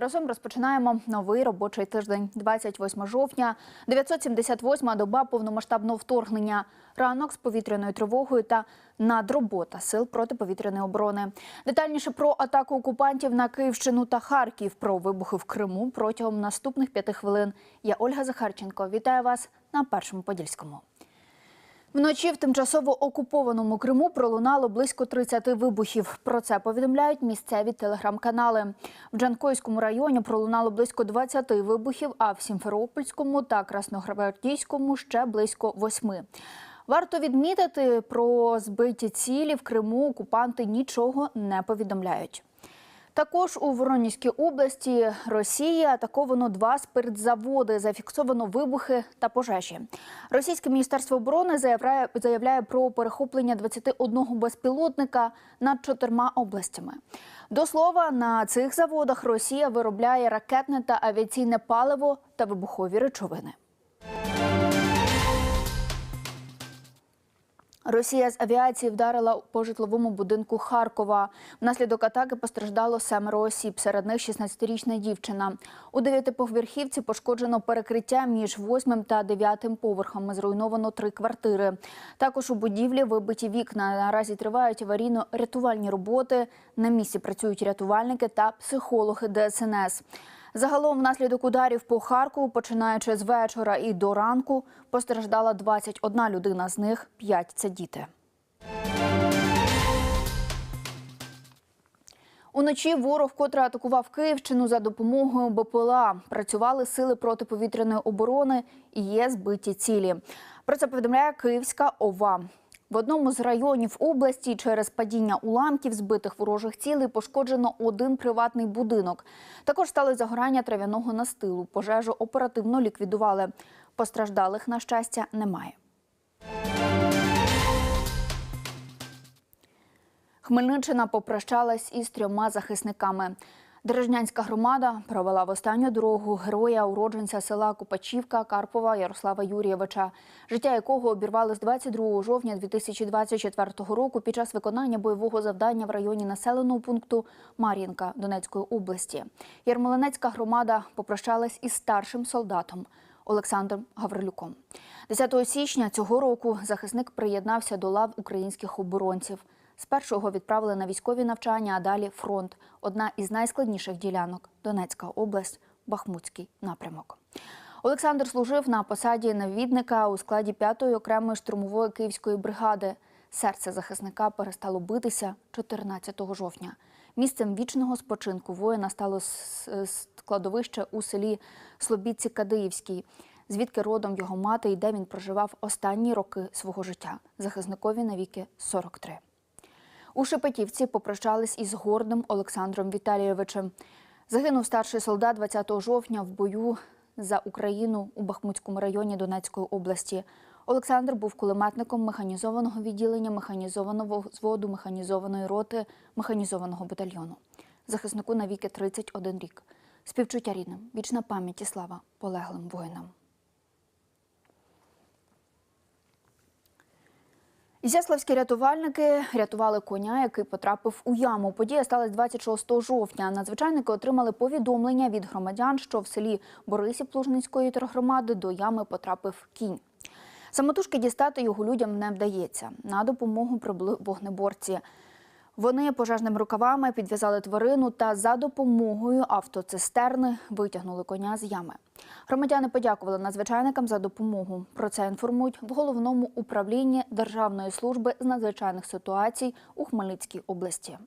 Разом розпочинаємо новий робочий тиждень. 28 жовтня, 978-ма доба повномасштабного вторгнення. Ранок з повітряною тривогою та надробота сил протиповітряної оборони. Детальніше про атаку окупантів на Київщину та Харків, про вибухи в Криму протягом наступних п'яти хвилин. Я Ольга Захарченко. Вітаю вас на першому подільському. Вночі в тимчасово окупованому Криму пролунало близько 30 вибухів. Про це повідомляють місцеві телеграм-канали. В Джанкойському районі пролунало близько 20 вибухів, а в Сімферопольському та Красногвардійському ще близько 8. Варто відмітити про збиті цілі в Криму. Окупанти нічого не повідомляють. Також у Воронізькій області Росії атаковано два спиртзаводи, зафіксовано вибухи та пожежі. Російське міністерство оборони заявляє, заявляє про перехоплення 21 безпілотника над чотирма областями. До слова, на цих заводах Росія виробляє ракетне та авіаційне паливо та вибухові речовини. Росія з авіації вдарила по житловому будинку Харкова. Внаслідок атаки постраждало семеро осіб. Серед них 16-річна дівчина. У дев'ятиповерхівці пошкоджено перекриття між восьмим та дев'ятим поверхами. Зруйновано три квартири. Також у будівлі вибиті вікна. Наразі тривають аварійно-рятувальні роботи. На місці працюють рятувальники та психологи ДСНС. Загалом, внаслідок ударів по Харкову, починаючи з вечора і до ранку, постраждала 21 людина. З них 5 – це діти. Уночі ворог, котре атакував Київщину за допомогою БПЛА. Працювали сили протиповітряної оборони і є збиті цілі. Про це повідомляє Київська ОВА. В одному з районів області через падіння уламків збитих ворожих цілей пошкоджено один приватний будинок. Також стали загорання трав'яного настилу. Пожежу оперативно ліквідували. Постраждалих, на щастя, немає. Хмельниччина попрощалась із трьома захисниками. Дережнянська громада провела в останню дорогу героя, уродженця села Купачівка Карпова Ярослава Юрійовича, життя якого обірвали з 22 жовтня 2024 року під час виконання бойового завдання в районі населеного пункту Мар'їнка Донецької області. Ярмолинецька громада попрощалась із старшим солдатом Олександром Гаврилюком. 10 січня цього року захисник приєднався до лав українських оборонців. Спершу відправили на військові навчання, а далі фронт. Одна із найскладніших ділянок Донецька область, Бахмутський напрямок. Олександр служив на посаді навідника у складі 5-ї окремої штурмової київської бригади. Серце захисника перестало битися 14 жовтня. Місцем вічного спочинку воїна стало складовище у селі Слобідці Кадиївській, звідки родом його мати і де він проживав останні роки свого життя. Захисникові навіки 43. У Шепетівці попрощались із гордим Олександром Віталійовичем. Загинув старший солдат 20 жовтня в бою за Україну у Бахмутському районі Донецької області. Олександр був кулеметником механізованого відділення, механізованого взводу, механізованої роти, механізованого батальйону. Захиснику навіки 31 рік. Співчуття рідним, вічна пам'ять і слава полеглим воїнам. Ізяславські рятувальники рятували коня, який потрапив у яму. Подія сталася 26 жовтня. Надзвичайники отримали повідомлення від громадян, що в селі Борисі Плужницької тергромади до ями потрапив кінь. Самотужки дістати його людям не вдається. На допомогу прибули вогнеборці. Вони пожежними рукавами підв'язали тварину та за допомогою автоцистерни витягнули коня з ями. Громадяни подякували надзвичайникам за допомогу. Про це інформують в головному управлінні Державної служби з надзвичайних ситуацій у Хмельницькій області.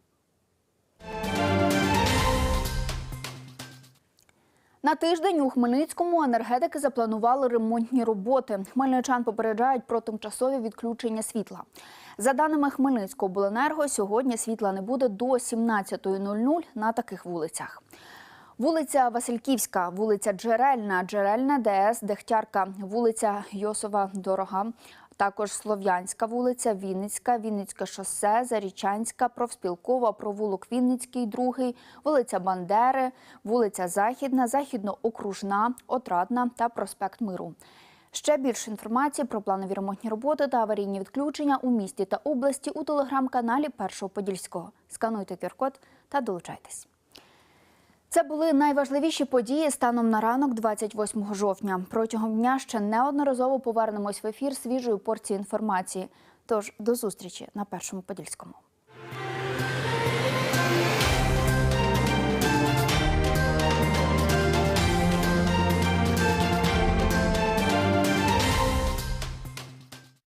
На тиждень у Хмельницькому енергетики запланували ремонтні роботи. Хмельничан попереджають про тимчасові відключення світла. За даними Хмельницького обленерго, сьогодні світла не буде до 17.00 на таких вулицях. Вулиця Васильківська, вулиця Джерельна, Джерельна, ДС, Дегтярка, вулиця Йосова, Дорога, також Слов'янська вулиця, Вінницька, Вінницьке шосе, Зарічанська, Профспілкова, провулок Вінницький, другий, вулиця Бандери, вулиця Західна, Західно-Окружна, Отрадна та проспект Миру. Ще більше інформації про планові ремонтні роботи та аварійні відключення у місті та області у телеграм-каналі Першого Подільського. Скануйте QR-код та долучайтесь. Це були найважливіші події станом на ранок 28 жовтня. Протягом дня ще неодноразово повернемось в ефір свіжою порцією інформації. Тож до зустрічі на першому подільському.